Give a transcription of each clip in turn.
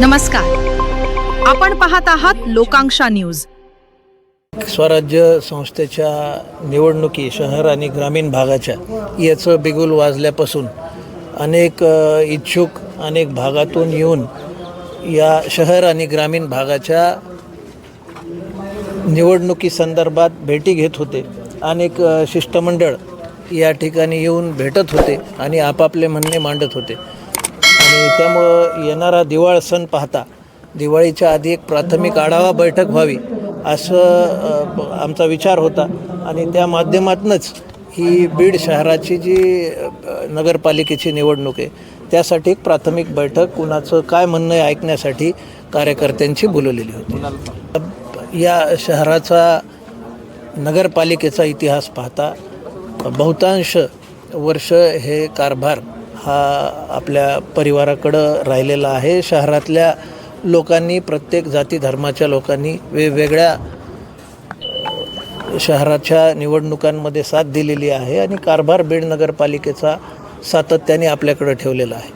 नमस्कार. आपण पाहत आहात लोकांक्षा न्यूज. स्वराज्य संस्थेच्या निवडणुकी शहर आणि ग्रामीण भागाच्या याचं बिगुल वाजल्यापासून अनेक इच्छुक अनेक भागातून येऊन या शहर आणि ग्रामीण भागाच्या निवडणुकी संदर्भात भेटी घेत होते. अनेक शिष्टमंडळ या ठिकाणी येऊन भेटत होते आणि आपापले म्हणणे मांडत होते. आणि त्यामुळं येणारा दिवाळ सण पाहता दिवाळीच्या आधी एक प्राथमिक आढावा बैठक व्हावी असं आमचा विचार होता. आणि त्या माध्यमातूनच ही बीड शहराची जी नगरपालिकेची निवडणूक आहे त्यासाठी एक प्राथमिक बैठक कुणाचं काय म्हणणं आहे ऐकण्यासाठी कार्यकर्त्यांची बोलवलेली होती. या शहराचा नगरपालिकेचा इतिहास पाहता बहुतांश वर्ष हे कारभार हा आपल्या परिवाराकडं राहिलेला आहे. शहरातल्या लोकांनी प्रत्येक जाती धर्माच्या लोकांनी वेगवेगळ्या शहराच्या निवडणुकांमध्ये साथ दिलेली आहे आणि कारभार बीड नगरपालिकेचा सातत्याने आपल्याकडं ठेवलेला आहे.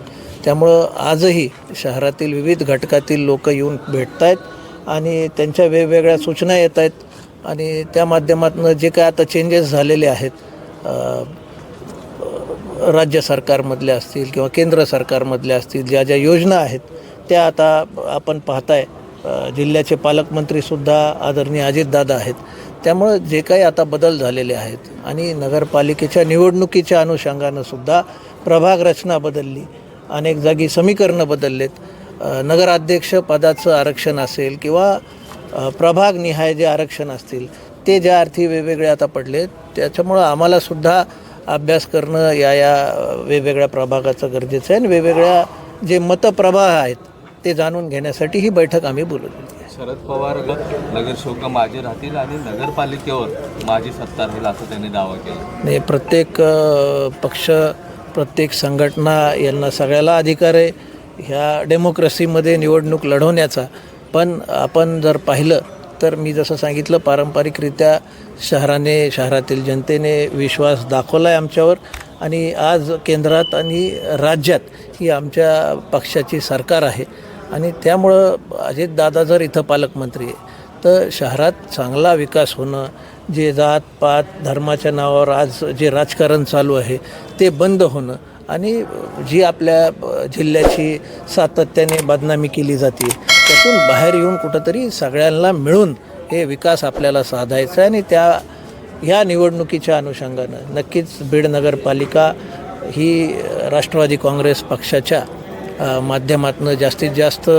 त्यामुळं आजही शहरातील विविध घटकातील लोक येऊन भेटत आहेत आणि त्यांच्या वेगवेगळ्या सूचना येत आहेत आणि त्या माध्यमातून जे काय आता चेंजेस झालेले आहेत राज्य सरकारमधल्या असतील किंवा केंद्र सरकारमधल्या असतील ज्या ज्या योजना आहेत त्या आता आपण पाहताय. जिल्ह्याचे पालकमंत्रीसुद्धा आदरणीय अजितदादा आहेत. त्यामुळं जे काही आता बदल झालेले आहेत आणि नगरपालिकेच्या निवडणुकीच्या अनुषंगानं सुद्धा प्रभाग रचना बदलली अनेक जागी समीकरणं बदललेत. नगराध्यक्ष पदाचं आरक्षण असेल किंवा प्रभागनिहाय जे आरक्षण असतील ते ज्या अर्थी वेगवेगळे आता पडले त्याच्यामुळं आम्हालासुद्धा अभ्यास करणं या या वेगवेगळ्या प्रभागाचं गरजेचं आहे आणि वेगवेगळ्या जे मतप्रवाह आहेत ते जाणून घेण्यासाठी ही बैठक आम्ही आहे शरद पवार नगरसेवक माझे राहतील आणि नगरपालिकेवर माझी सत्ता राहील असं त्यांनी दावा केला. आणि प्रत्येक पक्ष प्रत्येक संघटना यांना सगळ्याला अधिकार आहे. ह्या डेमोक्रेसीमध्ये निवडणूक लढवण्याचा. पण आपण जर पाहिलं तर मी जसं सांगितलं पारंपरिकरित्या शहराने शहरातील जनतेने विश्वास दाखवला आहे आमच्यावर. आणि आज केंद्रात आणि राज्यात ही आमच्या पक्षाची सरकार आहे. आणि त्यामुळं अजितदादा जर इथं पालकमंत्री आहे तर शहरात चांगला विकास होणं जे जात पात धर्माच्या नावावर आज जे राजकारण चालू आहे ते बंद होणं आणि जी आपल्या जिल्ह्याची सातत्याने बदनामी केली जाते त्यातून बाहेर येऊन कुठंतरी सगळ्यांना मिळून हे विकास आपल्याला साधायचा आहे आणि त्या ह्या निवडणुकीच्या अनुषंगानं नक्कीच बीड नगरपालिका ही राष्ट्रवादी काँग्रेस पक्षाच्या माध्यमातून जास्तीत जास्त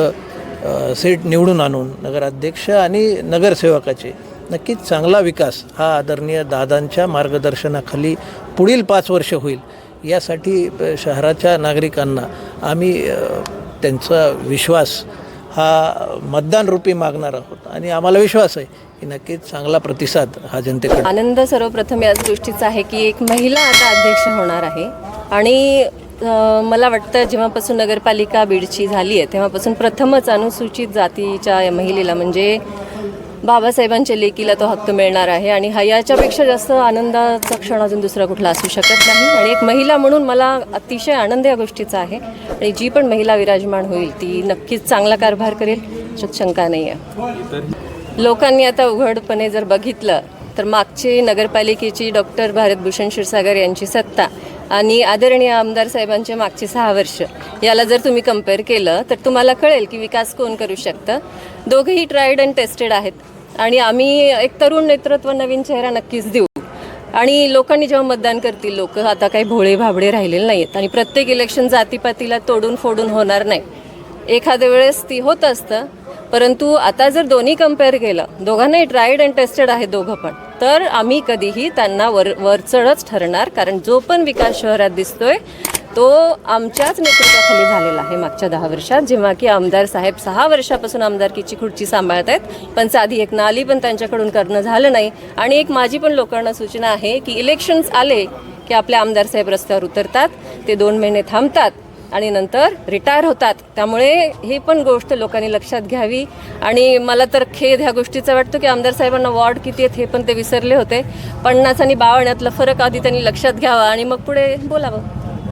सीट निवडून आणून नगराध्यक्ष आणि नगरसेवकाचे नक्कीच चांगला विकास हा आदरणीय दादांच्या मार्गदर्शनाखाली पुढील पाच वर्ष होईल यासाठी शहराच्या नागरिकांना आम्ही त्यांचा विश्वास हा मतदानरूपी मागणार आहोत आणि आम्हाला विश्वास आहे की नक्कीच चांगला प्रतिसाद हा जनतेकडे. आनंद सर्वप्रथम याच गोष्टीचा आहे की एक महिला आता अध्यक्ष होणार आहे. आणि अ, मला वाटतं जेव्हापासून नगरपालिका बीडची झाली आहे तेव्हापासून प्रथमच अनुसूचित जातीच्या या महिलेला म्हणजे बाबासाहेबांच्या लेकीला तो हक्क मिळणार आहे आणि हा याच्यापेक्षा जास्त आनंदाचा क्षण अजून दुसरा कुठला असू शकत नाही. आणि एक महिला म्हणून मला अतिशय आनंद या गोष्टीचा आहे. आणि जी पण महिला विराजमान होईल ती नक्कीच चांगला कारभार करेल. याच्यात शंका नाही आहे. लोकांनी आता उघडपणे जर बघितलं तर मागची नगरपालिकेची डॉक्टर भारतभूषण क्षीरसागर यांची सत्ता आणि आदरणीय आमदार साहेबांचे मागचे सहा वर्ष याला जर तुम्ही कंपेअर केलं तर तुम्हाला कळेल की विकास कोण करू शकतं. दोघेही ट्रायड अँड टेस्टेड आहेत. आणि आम्ही एक तरुण नेतृत्व नवीन चेहरा नक्कीच देऊ. आणि लोकांनी जेव्हा मतदान करतील लोक आता काही भोळे भाबडे राहिलेले नाही आहेत आणि प्रत्येक इलेक्शन जातीपातीला तोडून फोडून होणार नाही. एखाद्या वेळेस ती होत असतं. परंतु आता जर दोन्ही कंपेअर केलं दोघांनाही ट्राईड अँड टेस्टेड आहे दोघं पण. तर आम्ही कधीही त्यांना वर वरचढच ठरणार कारण जो पण विकास शहरात दिसतोय तो आमच्याच नेतृत्वाखाली झालेला आहे मागच्या दहा वर्षात. जेव्हा की आमदार साहेब सहा वर्षापासून आमदारकीची खुर्ची सांभाळत आहेत पण साधी एक नाली पण त्यांच्याकडून करणं झालं नाही. आणि एक माझी पण लोकांना सूचना आहे की इलेक्शन्स आले की आपले आमदार साहेब रस्त्यावर उतरतात ते दोन महिने थांबतात. आणि नंतर रिटायर होतात. त्यामुळे ही पण गोष्ट लोकांनी लक्षात घ्यावी. आणि मला तर खेद ह्या गोष्टीचा वाटतो की आमदार साहेबांना वॉर्ड किती आहेत हे पण ते विसरले होते. पन्नास आणि बावन्नातला फरक आधी त्यांनी लक्षात घ्यावा आणि मग पुढे बोलावं.